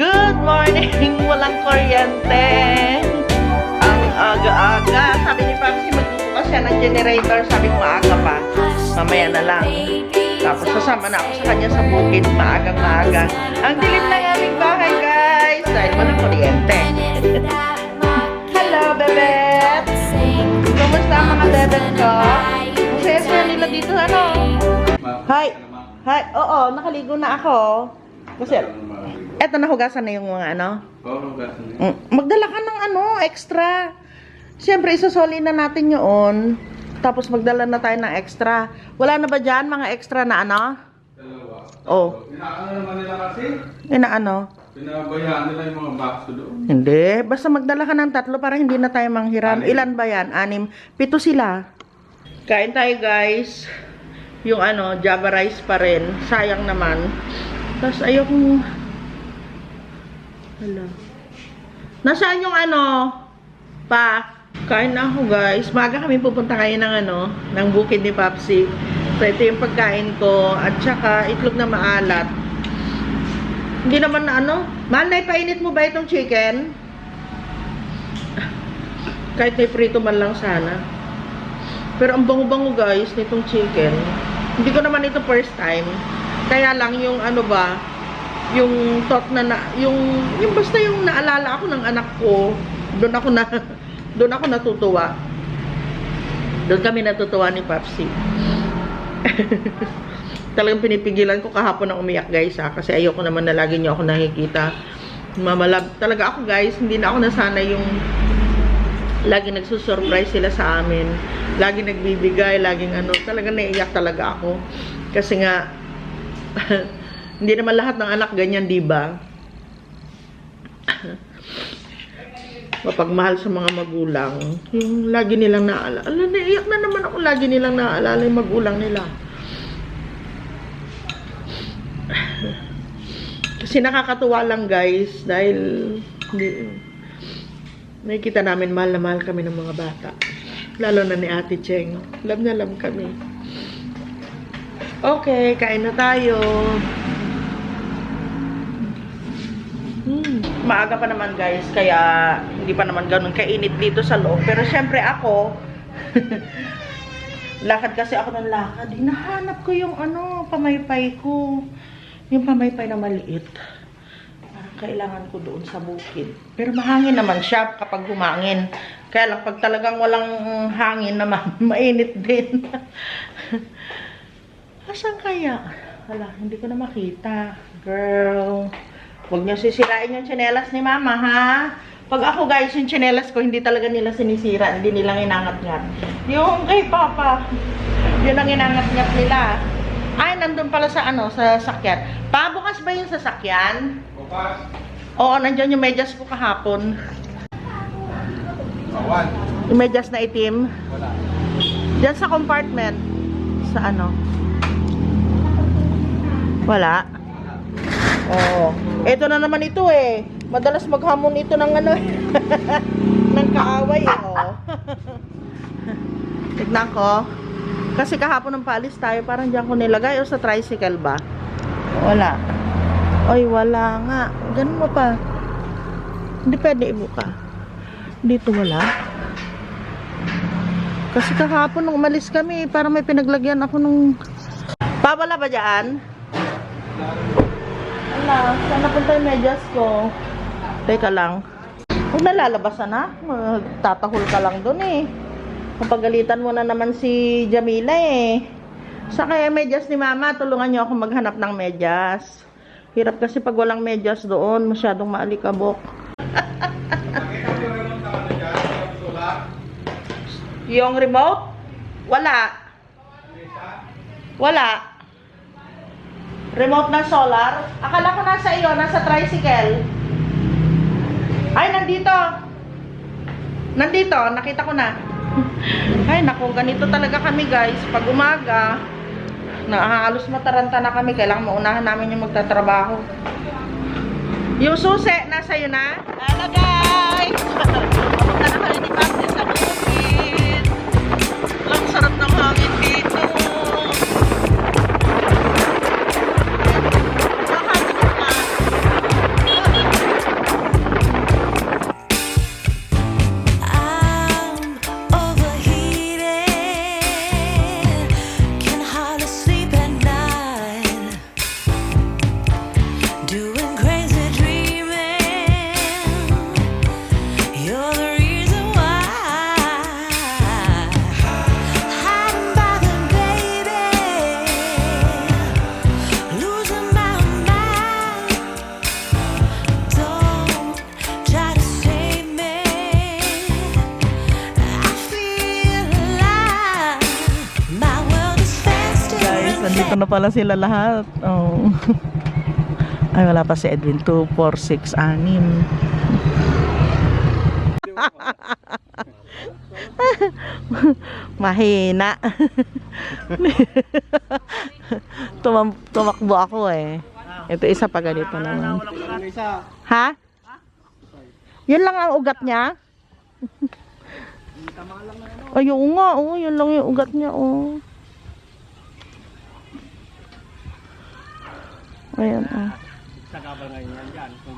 Good morning! Walang kuryente. Ang aga-aga. Sabi ni Papsi, magbubukas siya ng generator. Sabi ko, maaga pa. Mamaya na lang. Tapos sasama na ako sa kanya sa bukid. Maagang maaga. Ang dilim ng aming bahay, guys. Dahil walang kuryente. Hello, bebet! Kumusta ang mga bebet ko? Masaya-saya nila dito, ano? Hi! Hi! Oo, nakaligo na ako. Kasi, eto nahugasan na yung mga ano. Oo, gasan niya. Mm, Magdala ka ng ano, extra. Siyempre, isosoli na natin yun. Tapos magdala na tayo ng extra. Wala na ba dyan mga extra na ano? Dalawa. Oh, Inaano naman nila kasi? yun na ano? Pinabayaan nila yung mga bakso doon. Hindi. Basta magdala ka ng tatlo para hindi na tayo manghiram. Anim. Ilan ba yan? Anim. Pito sila. Kain tayo guys. Yung ano, java rice pa rin. Sayang naman. Tapos ayokong... Hala. Nasaan yung ano? Pa? Kain na ako guys. Maga kami pupunta kayo ng ano, ng bukid ni Papsi. So ito yung pagkain ko. At saka itlog na maalat. Hindi naman na ano. Mahal na ipainit mo ba itong chicken? Kahit may prito man lang sana. Pero ang bango-bango guys nitong chicken. Hindi ko naman ito first time. Kaya lang yung ano ba, yung thought na, na yung, yung basta yung naalala ako ng anak ko, doon ako na, doon ako natutuwa. Doon kami natutuwa ni Papsi. Talagang pinipigilan ko kahapon ng umiyak guys ha, kasi ayoko naman na lagi niyo ako nakikita. Mamalab, talaga ako guys, hindi na ako nasanay yung lagi nagsusurprise sila sa amin. Lagi nagbibigay, laging ano, talaga naiiyak talaga ako. Kasi nga, hindi naman lahat ng anak ganyan, di ba? Mapagmahal sa mga magulang. Yung lagi nilang naaalala. Ala, naiiyak na naman ako lagi nilang naaalala yung magulang nila. Kasi nakakatuwa lang guys dahil hindi, nakikita namin mahal na mahal kami ng mga bata. Lalo na ni Ate Cheng. Love na love kami. Okay, kain na tayo. Hmm. Maaga pa naman guys, kaya hindi pa naman ganun kainit dito sa loob. Pero syempre ako, lakad kasi ako ng lakad. Hinahanap ko yung ano, pamaypay ko. Yung pamaypay na maliit. Parang kailangan ko doon sa bukid. Pero mahangin naman siya kapag humangin. Kaya lang pag talagang walang hangin naman, mainit din. Asan kaya? Wala, hindi ko na makita. Girl, huwag niyo sisirain yung tsinelas ni mama, ha? Pag ako guys, yung tsinelas ko, hindi talaga nila sinisira. Hindi nila inangat-ngat. Yung kay Papa, yun ang inangat-ngat nila. Ay, nandun pala sa ano, sa sakyan. Pa, bukas ba yung sasakyan? Bukas. Oo, nandyan yung medyas ko kahapon. Awan. Yung medyas na itim. Wala. Diyan sa compartment. Sa ano? Wala. Oo. Ito na naman ito eh. Madalas maghamon ito ng ano eh. ng kaaway eh. Oh. Tignan ko. Kasi kahapon ng palis tayo, parang diyan ko nilagay o sa tricycle ba? Wala. Ay, wala nga. Ganun mo pa. Hindi pwede ibuka. Dito wala. Kasi kahapon nung umalis kami, parang may pinaglagyan ako nung... Pawala ba dyan? Wala. Saan napunta yung medyas ko? Teka lang. Huwag nalalabasan na. Tatahol ka lang dun eh. Kapagalitan mo na naman si Jamila eh. Sa kaya medyas ni Mama, tulungan niyo ako maghanap ng medyas. Hirap kasi pag walang medyas doon, masyadong maalikabok. Na? Yung remote? Wala. Wala. Remote na solar? Akala ko nasa iyo, nasa tricycle. Ay, nandito. Nandito, nakita ko na. Ay, naku, ganito talaga kami guys. Pag umaga, naahalos mataranta na kami. Kailangan maunahan namin yung magtatrabaho. Yung susi, nasa iyo na? Hello guys! Pupunta na kami ni Papi sa bukid. Ang sarap ng hangin dito. Pala sila lahat. Oh. Ay, wala pa si Edwin. 2, 4, 6, 6. Mahina. Tumam tumakbo ako eh. Ito isa pa ganito naman. Ha? Yun lang ang ugat niya? Ay, oo nga, oh, yun lang yung ugat niya, oh.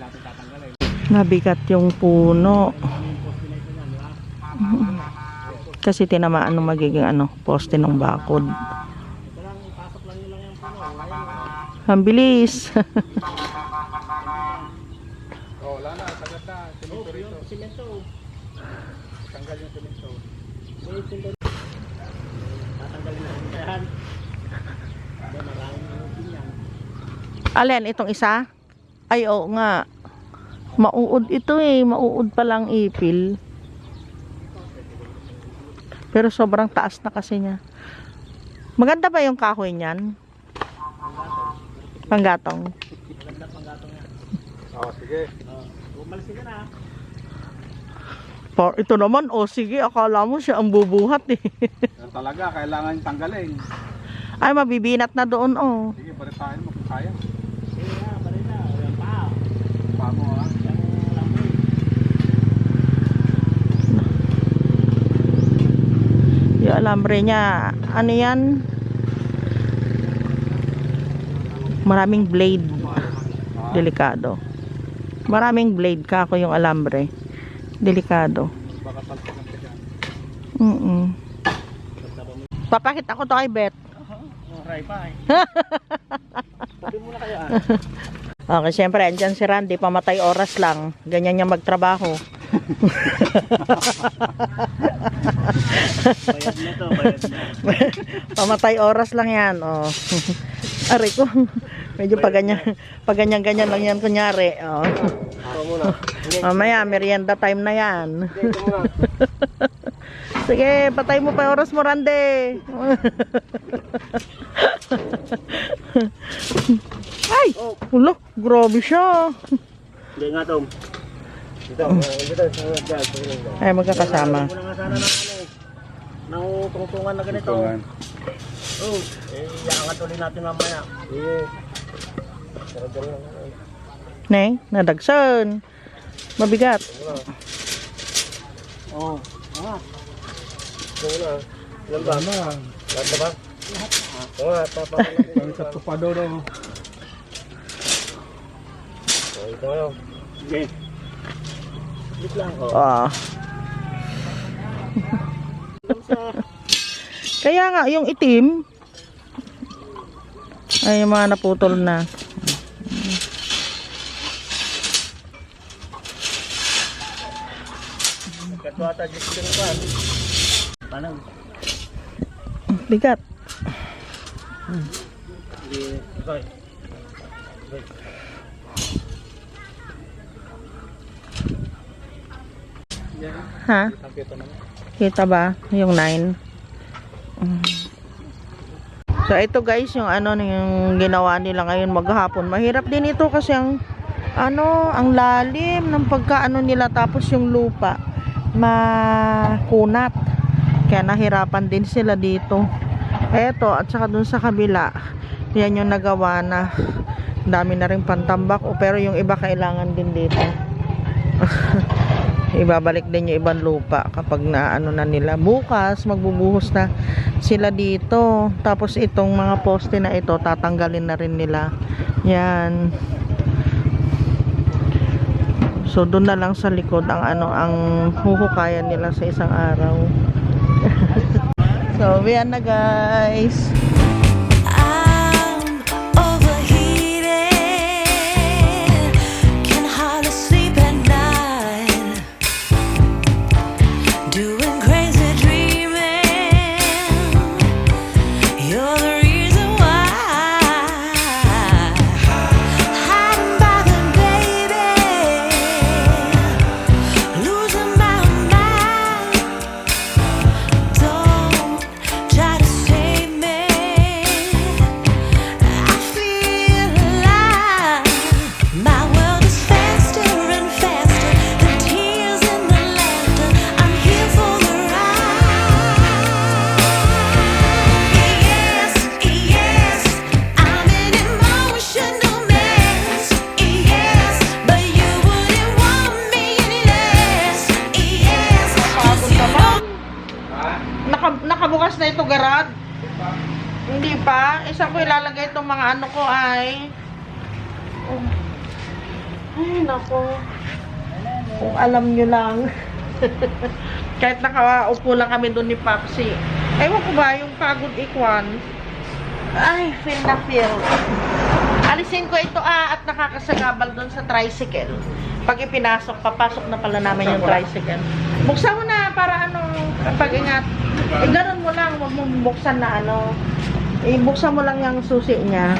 Natin tatanggalin. Nabigat yung puno. Kasi tinamaan ng magiging ano, poste ng bakod. Ang bilis. Oh, wala na, sagat na. Simento rito. Simento. Tanggal yung simento. Tatanggalin na yung yan. Alin, itong isa? Ay, oo nga. Mauud ito eh. Mauud pa lang ipil. Pero sobrang taas na kasi niya. Maganda ba yung kahoy niyan? Panggatong. Oh, sige. Pa, ito naman, oh sige, akala mo siya ang bubuhat eh. Yan talaga, kailangan tanggalin. Ay, mabibinat na doon, oh. Sige, baritahin mo kung kaya. Yung alambre niya, ano yan? Maraming blade. Delikado. Maraming blade ka ako yung alambre. Delikado. Dyan. Mm Papakita ko to kay Beth. Oray pa, eh. Sabi mo na kaya, ah. Okay, siyempre, andyan si Randy, pamatay oras lang. Ganyan niya magtrabaho. Bayad na to, bayad na. pamatay oras lang yan. Oh. Aray ko. Medyo paganyan, paganyan-ganyan lang yan kunyari. Oh. Muna. Mamaya, merienda time na yan. Sige, patay mo pa oras mo, Randy. Ay! Ulo, grabe siya. Hindi nga, Tom. Ay, magkakasama. Ng ano, tungtungan na ganito. Oh, eh, iangat ulit natin mamaya. Eh, Ne, nadagsan. Mabigat. Oo. Ah. Ito na. Ilan ba? Lahat na ba? Oo nga, tapa. Ang sa tupado daw. Oh, ito ngayon. Sige. Wait lang, oh. Ah. Kaya nga, yung itim, ay yung mga naputol na. Katwata, just ko pa. Paano? Bigat. Okay. Ha? Kita ba? Yung 9. So ito guys, yung ano yung ginawa nila ngayon maghapon. Mahirap din ito kasi ang ano, ang lalim ng pagkaano nila tapos yung lupa makunat. Kaya nahirapan din sila dito. Eto, at saka dun sa kabila, yan yung nagawa na dami na rin pantambak. O pero yung iba kailangan din dito. ibabalik din yung ibang lupa kapag na ano na nila. Bukas magbubuhos na sila dito. Tapos itong mga poste na ito tatanggalin na rin nila. Yan. So doon na lang sa likod ang ano ang huhukayan nila sa isang araw so yan na guys Isa ko ilalagay itong mga ano ko ay... Oh. Ay, nako. Kung alam nyo lang. Kahit nakaupo lang kami doon ni Papsi. Ewan ko ba, yung pagod ikwan. Ay, feel na feel. Alisin ko ito ah, at nakakasagabal doon sa tricycle. Pag ipinasok, papasok na pala namin yung tricycle. Buksan mo na para ano, pag ingat. Eh, ganun mo lang, huwag mo buksan na ano. Eh, buksan mo lang yung susi niya.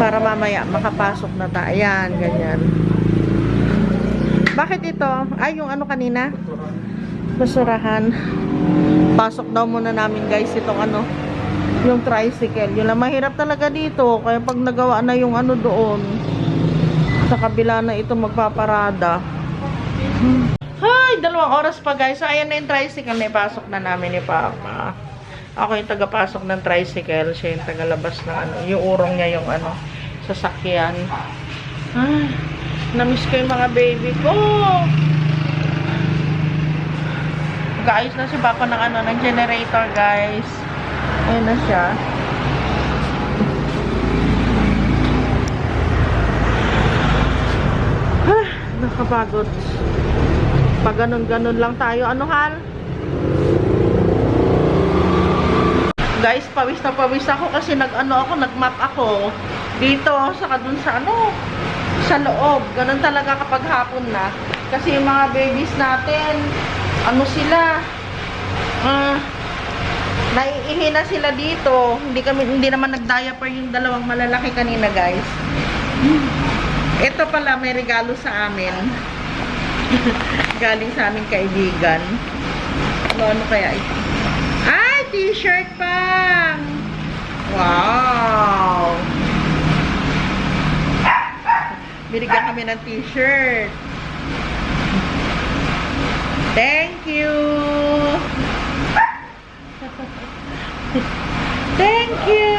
Para mamaya makapasok na tayo. Ayan, ganyan. Bakit ito? Ay, yung ano kanina? Basurahan. Pasok daw muna namin guys itong ano, yung tricycle. Yun lang, mahirap talaga dito. Kaya pag nagawa na yung ano doon, sa kabila na ito magpaparada. Hay, dalawang oras pa guys. So, ayan na yung tricycle na ipasok na namin ni Papa. Ako yung tagapasok ng tricycle. Siya yung tagalabas ng ano. Yung urong niya yung ano, sasakyan. Ay, namiss ko yung mga baby ko. Mag-ayos na si Papa ng ano, ng generator guys. Ayun na siya. Ah, nakapagod. Pag ganun-ganun lang tayo. Ano hal? Guys, pawis na pawis ako kasi nag-ano ako, nag-map ako. Dito, saka dun sa ano, sa loob. Ganun talaga kapag hapon na. Kasi yung mga babies natin, ano sila, ah, naiihi na sila dito. Hindi kami hindi naman nag-diaper yung dalawang malalaki kanina, guys. Ito pala may regalo sa amin. Galing sa aming kaibigan. Ano, ano kaya ito? T-shirt pa! Wow! Binigyan kami ng t-shirt. Thank you! Thank you!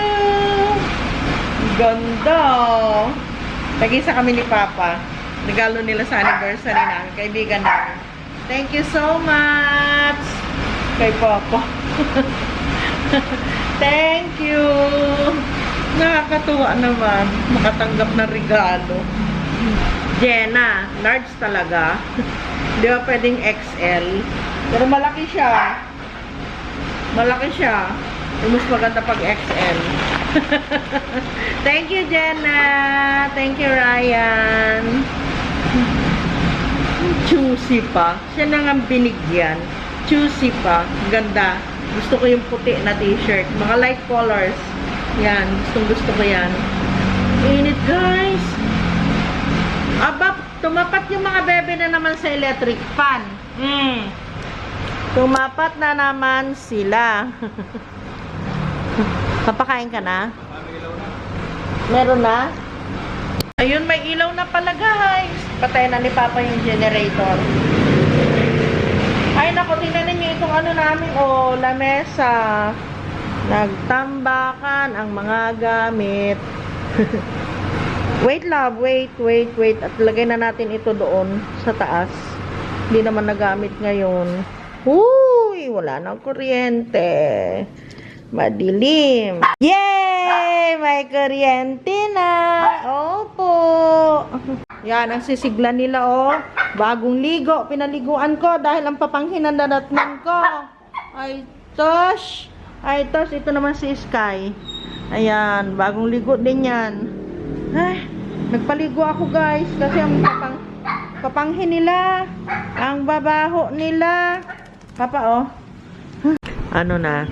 Ganda! Nag-isa kami ni Papa. Regalo nila sa anniversary namin. Kaibigan namin. Thank you so much! Kay Papa. Thank you! Nakakatuwa naman. Makatanggap ng regalo. Jenna, large talaga. Di ba pwedeng XL? Pero malaki siya. Malaki siya. Mas maganda pag XL. Thank you, Jenna. Thank you, Ryan. Choosy pa. Siya na nga binigyan. Choosy pa. Ganda. Gusto ko yung puti na t-shirt. Mga light colors. Yan. Gustong gusto ko yan. Init, guys. Aba, tumapat yung mga bebe na naman sa electric fan. Mm. Tumapat na naman sila. Papakain ka na? Meron na? Ayun, may ilaw na pala guys. Patay na ni Papa yung generator. Ay, naku, tingnan itong ano namin, oh, lamesa. Nagtambakan ang mga gamit. wait, love, wait, wait, wait. At lagay na natin ito doon sa taas. Hindi naman nagamit ngayon. Uy, wala nang kuryente. Madilim. Yay! May kuryente na. Opo. Yan, ang sisigla nila, oh. Bagong ligo. Pinaliguan ko dahil ang papanghinan na natnan ko. Ay, Tosh. Ay, Tosh, ito naman si Sky. Ayan, bagong ligo din yan. Ay, nagpaligo ako, guys. Kasi ang papang, papanghin nila. Ang babaho nila. Papa, oh. Ano na?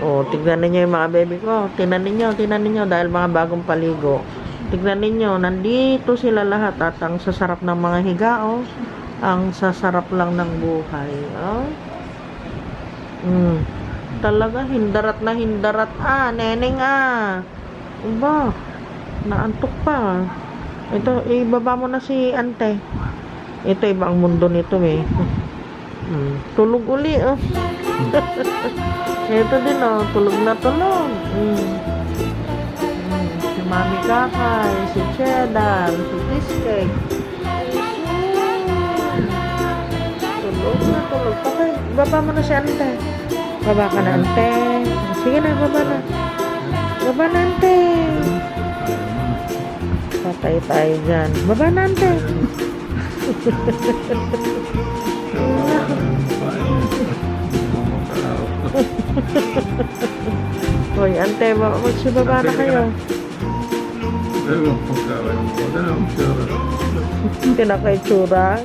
Oh, tignan ninyo yung mga baby ko. Tignan ninyo, tignan ninyo dahil mga bagong paligo. Tignan ninyo, nandito sila lahat at ang sasarap ng mga higa, oh. Ang sasarap lang ng buhay, oh. Mm. Talaga, hindarat na hindarat. Ah, neneng ah. Iba, naantok pa. Ito, ibaba mo na si ante. Ito, ibang mundo nito eh. Mm. Tulog uli, oh. Ito din oh, tulog na tulog. Mm. Mami Kakay, si Cheddar, si Cheesecake. Tulog na tulog. Okay, baba mo na si Ante. Baba ka na, ante. Sige na, baba na. Baba na, ante. Patay tayo dyan. Baba na, ante. Hoy, ante, ba- magsibaba na kayo. Hindi na kayo tsura.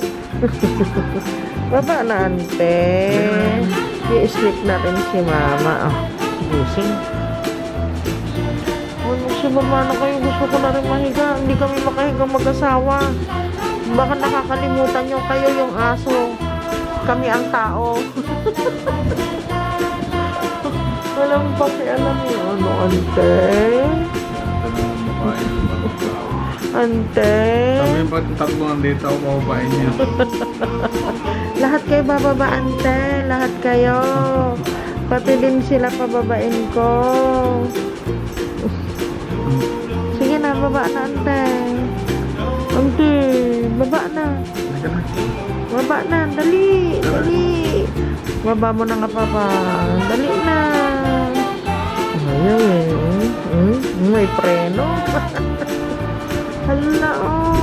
Baba na, ante. I-sleep natin si mama. Ah, gising. Huwag magsibaba na kayo. Gusto ko na rin mahiga. Hindi kami makahiga mag-asawa. Baka nakakalimutan nyo kayo yung aso. Kami ang tao. Walang pakialam yun. Ano, ante? Ante? Ante. Sabi yung pati tatlo nandito ako pababain niya. Lahat kayo bababa, ante. Lahat kayo. Pati din sila pababain ko. Sige na, baba na, ante. Ante, baba na. Baba na, dali, dali. Baba mo na nga, papa. Dali na. Ayaw eh. Hmm? hmm? May preno. Hello.